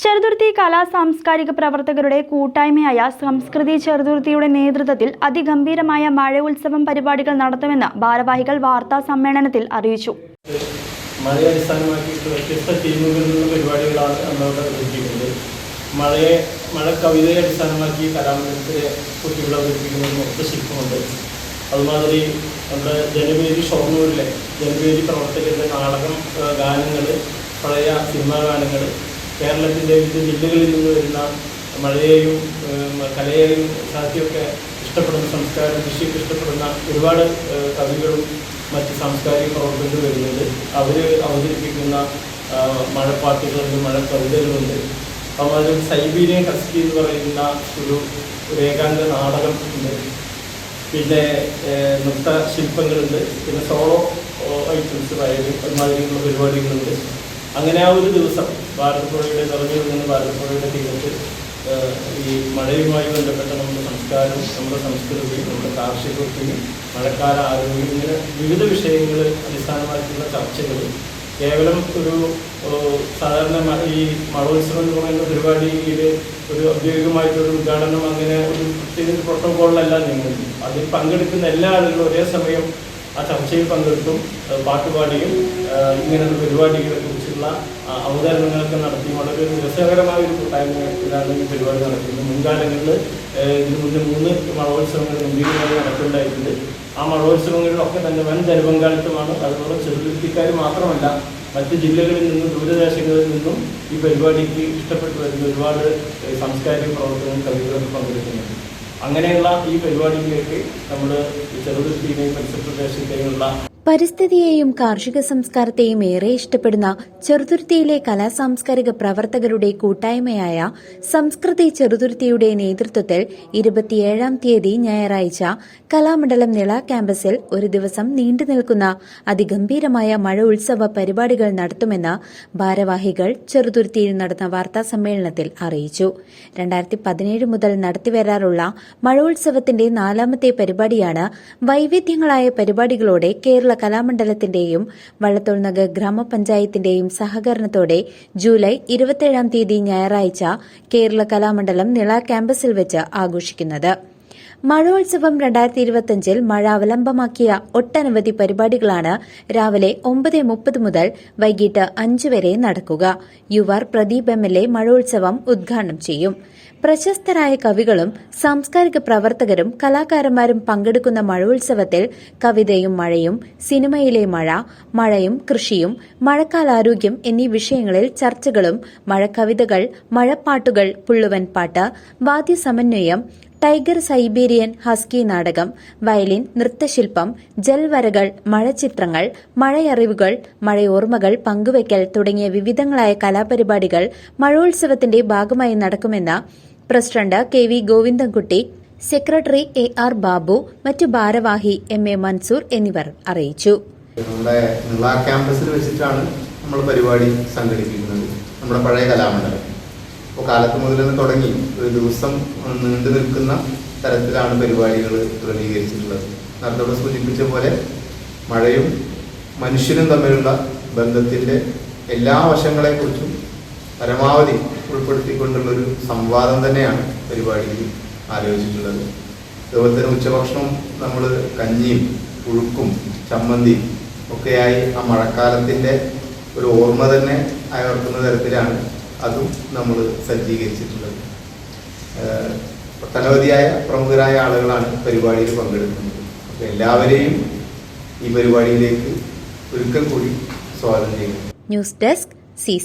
Cheruthuruthy കലാ സാംസ്കാരിക പ്രവർത്തകരുടെ കൂട്ടായ്മയായ സംസ്കൃതി ചെറുതുരുത്തിയുടെ നേതൃത്വത്തിൽ അതിഗംഭീരമായ മഴ ഉത്സവം പരിപാടികൾ നടത്തുമെന്ന് ഭാരവാഹികൾ വാർത്താ സമ്മേളനത്തിൽ അറിയിച്ചു. മഴയെ അടിസ്ഥാനമാക്കിയിട്ട് വ്യത്യസ്ത ടീമുകളിൽ നിന്നുള്ള പരിപാടികളാണ് നമ്മളവിടെ അവതരിപ്പിക്കുന്നത്. മഴയെ മഴ കവിതയെ അടിസ്ഥാനമാക്കി കലാമണ്ഡലത്തിലെ കുട്ടികൾ അവതരിപ്പിക്കുന്ന മൊത്ത ശില്പമുണ്ട്. അതുമാതിരി നമ്മുടെ ജനവേദി ഷൊർണൂരിലെ ജനവേദി പ്രവർത്തകരുടെ നാടകം ഗാനങ്ങൾ പഴയ സിനിമാ ഗാനങ്ങൾ കേരളത്തിന്റെ വിവിധ ജില്ലകളിൽ നിന്ന് വരുന്ന മഴയെയും കലയെയും സാഹിത്യമൊക്കെ ഇഷ്ടപ്പെടുന്ന സംസ്കാരം കൃഷിയൊക്കെ ഇഷ്ടപ്പെടുന്ന ഒരുപാട് കവികളും മറ്റ് സാംസ്കാരിക പ്രവർത്തകർ വരുന്നുണ്ട്. അവർ അവതരിപ്പിക്കുന്ന മഴപ്പാട്ടുകളുണ്ട് മഴ കവിതകളുണ്ട് അതുപോലെ സൈബീരിയൻ ഹസ്കി എന്ന് പറയുന്ന ഒരു രേഖാന്ത നാടകം ഉണ്ട്. പിന്നെ നൃത്ത ശില്പങ്ങളുണ്ട് പിന്നെ സോളോ ഐറ്റംസ് വയലിൻ അതുമാതിരിയുള്ള പരിപാടികളുണ്ട്. അങ്ങനെ ആ ഒരു ദിവസം ഭാരതപ്പുഴയുടെ നിറഞ്ഞു നിൽക്കുന്ന ഭാരതപ്പുഴയുടെ തീരത്ത് ഈ മഴയുമായി ബന്ധപ്പെട്ട നമ്മുടെ സംസ്കാരം നമ്മുടെ സംസ്കൃതി നമ്മുടെ കാർഷിക ഒത്തിരി മഴക്കാല ആരോഗ്യം ഇങ്ങനെ വിവിധ വിഷയങ്ങൾ അടിസ്ഥാനമാക്കിയുള്ള ചർച്ചകൾ കേവലം ഒരു സാധാരണ ഈ മഴോത്സവം എന്ന് പറയുന്ന പരിപാടിയിൽ ഒരു ഔദ്യോഗികമായിട്ടൊരു ഉദ്ഘാടനം അങ്ങനെ ഒരു പ്രത്യേക പ്രോട്ടോകോളിലല്ല നീങ്ങുന്നത് അതിൽ പങ്കെടുക്കുന്ന എല്ലാ ആളുകളും ഒരേ സമയം ആ ചർച്ചയിൽ പങ്കെടുക്കും പാട്ടുപാടിയും ഇങ്ങനെയുള്ള പരിപാടികളെ കുറിച്ചുള്ള അവതരണങ്ങളൊക്കെ നടത്തി വളരെ രസകരമായ ഒരു കൂട്ടായ്മയിലാണ് ഈ പരിപാടി നടക്കുന്നത്. മുൻകാലങ്ങളിൽ ഇതിനു മുന്നേ മൂന്ന് മഴോത്സവങ്ങൾ ഗംഭീരമായി നടക്കുന്നുണ്ടായിട്ടുണ്ട്. ആ മഴോത്സവങ്ങളിലൊക്കെ തന്നെ വൻ ജനപങ്കാളിത്തമാണ്. അതുപോലെ ചെറുതുരുത്തിക്കാർ മാത്രമല്ല മറ്റ് ജില്ലകളിൽ നിന്നും ദൂരദേശങ്ങളിൽ നിന്നും ഈ പരിപാടിക്ക് ഇഷ്ടപ്പെട്ടു വരുന്ന ഒരുപാട് സാംസ്കാരിക പ്രവർത്തനവും കവികളൊക്കെ പങ്കെടുക്കുന്നുണ്ട്. അങ്ങനെയുള്ള ഈ പരിപാടിയിലേക്ക് നമ്മൾ ചെറുതുരുത്തിയിലെയും പരിസര പ്രദേശത്തെയുള്ള പരിസ്ഥിതിയെയും കാർഷിക സംസ്കാരത്തെയും ഏറെ ഇഷ്ടപ്പെടുന്ന ചെറുതുരുത്തിയിലെ കലാസാംസ്കാരിക പ്രവർത്തകരുടെ കൂട്ടായ്മയായ സംസ്കൃതി ചെറുതുരുത്തിയുടെ നേതൃത്വത്തിൽ ഇരുപത്തിയേഴാം തീയതി ഞായറാഴ്ച കലാമണ്ഡലം നിള ക്യാമ്പസിൽ ഒരു ദിവസം നീണ്ടു നിൽക്കുന്ന അതിഗംഭീരമായ മഴ ഉത്സവ പരിപാടികൾ നടത്തുമെന്ന് ഭാരവാഹികൾ ചെറുതുരുത്തിയിൽ നടന്ന വാർത്താ സമ്മേളനത്തിൽ അറിയിച്ചു. രണ്ടായിരത്തി പതിനേഴ് മുതൽ നടത്തിവരാറുള്ള മഴ ഉത്സവത്തിന്റെ നാലാമത്തെ പരിപാടിയാണ് വൈവിധ്യങ്ങളായ പരിപാടികളോടെ കേരള കലാമണ്ഡലത്തിന്റെയും വള്ളത്തോൾ നഗർ ഗ്രാമപഞ്ചായത്തിന്റെയും സഹകരണത്തോടെ ജൂലൈ ഇരുപത്തിയേഴാം തീയതി ഞായറാഴ്ച കേരള കലാമണ്ഡലം നിള ക്യാമ്പസിൽ വെച്ച് ആഘോഷിക്കുന്നത്. മഴോത്സവം രണ്ടായിരത്തി ഇരുപത്തിയഞ്ചിൽ മഴ അവലംബമാക്കിയ ഒട്ടനവധി പരിപാടികളാണ് രാവിലെ ഒമ്പത് മുപ്പത് മുതൽ വൈകിട്ട് അഞ്ച് വരെ നടക്കുക. U R Pradeep M L A മഴോത്സവം ഉദ്ഘാടനം ചെയ്യും. പ്രശസ്തരായ കവികളും സാംസ്കാരിക പ്രവർത്തകരും കലാകാരന്മാരും പങ്കെടുക്കുന്ന മഴോത്സവത്തിൽ കവിതയും മഴയും സിനിമയിലെ മഴ മഴയും കൃഷിയും മഴക്കാലാരോഗ്യം എന്നീ വിഷയങ്ങളിൽ ചർച്ചകളും മഴക്കവിതകൾ മഴപ്പാട്ടുകൾ പുള്ളുവൻ പാട്ട് വാദ്യസമന്വയം ടൈഗർ സൈബീരിയൻ ഹസ്കി നാടകം വയലിൻ നൃത്തശില്പം ജൽവരകൾ മഴച്ചിത്രങ്ങൾ മഴയറിവുകൾ മഴയോർമ്മകൾ പങ്കുവയ്ക്കൽ തുടങ്ങിയ വിവിധങ്ങളായ കലാപരിപാടികൾ മഴോത്സവത്തിന്റെ ഭാഗമായി നടക്കുമെന്ന് president K V Govindankutty secretary A R Babu മറ്റു ഭാരവാഹി എം എ മൻസൂർ എന്നിവർ അറിയിച്ചു. നമ്മുടെ നിള ക്യാമ്പസിൽ വെച്ചിട്ടാണ് നമ്മൾ പരിപാടി സംഘടിപ്പിക്കുന്നത്. നമ്മുടെ പഴയ കലാമണ്ഡലം. അപ്പോൾ കാലത്ത് മുതൽ തുടങ്ങി ഒരു ദിവസം നീണ്ടു നിൽക്കുന്ന തരത്തിലാണ് പരിപാടികൾ ക്രമീകരിച്ചിട്ടുള്ളത്. നേരത്തെ ഇവിടെ സൂചിപ്പിച്ച പോലെ മഴയും മനുഷ്യനും തമ്മിലുള്ള ബന്ധത്തിന്റെ എല്ലാ വശങ്ങളെക്കുറിച്ചും പരമാവധി ഉൾപ്പെടുത്തിക്കൊണ്ടുള്ളൊരു സംവാദം തന്നെയാണ് പരിപാടിയിൽ ആലോചിച്ചിട്ടുള്ളത്. അതുപോലെ തന്നെ ഉച്ചഭക്ഷണം നമ്മൾ കഞ്ഞിയും പുഴുക്കും ചമ്മന്തിയും ഒക്കെയായി ആ മഴക്കാലത്തിന്റെ ഒരു ഓർമ്മ തന്നെ അയർക്കുന്ന തരത്തിലാണ് അതും നമ്മൾ സജ്ജീകരിച്ചിട്ടുള്ളത്. ഒട്ടനവധിയായ പ്രമുഖരായ ആളുകളാണ് പരിപാടിയിൽ പങ്കെടുക്കുന്നത്. അപ്പോൾ എല്ലാവരെയും ഈ പരിപാടിയിലേക്ക് ഒരിക്കൽ കൂടി സ്വാഗതം ചെയ്യുന്നു. News desk C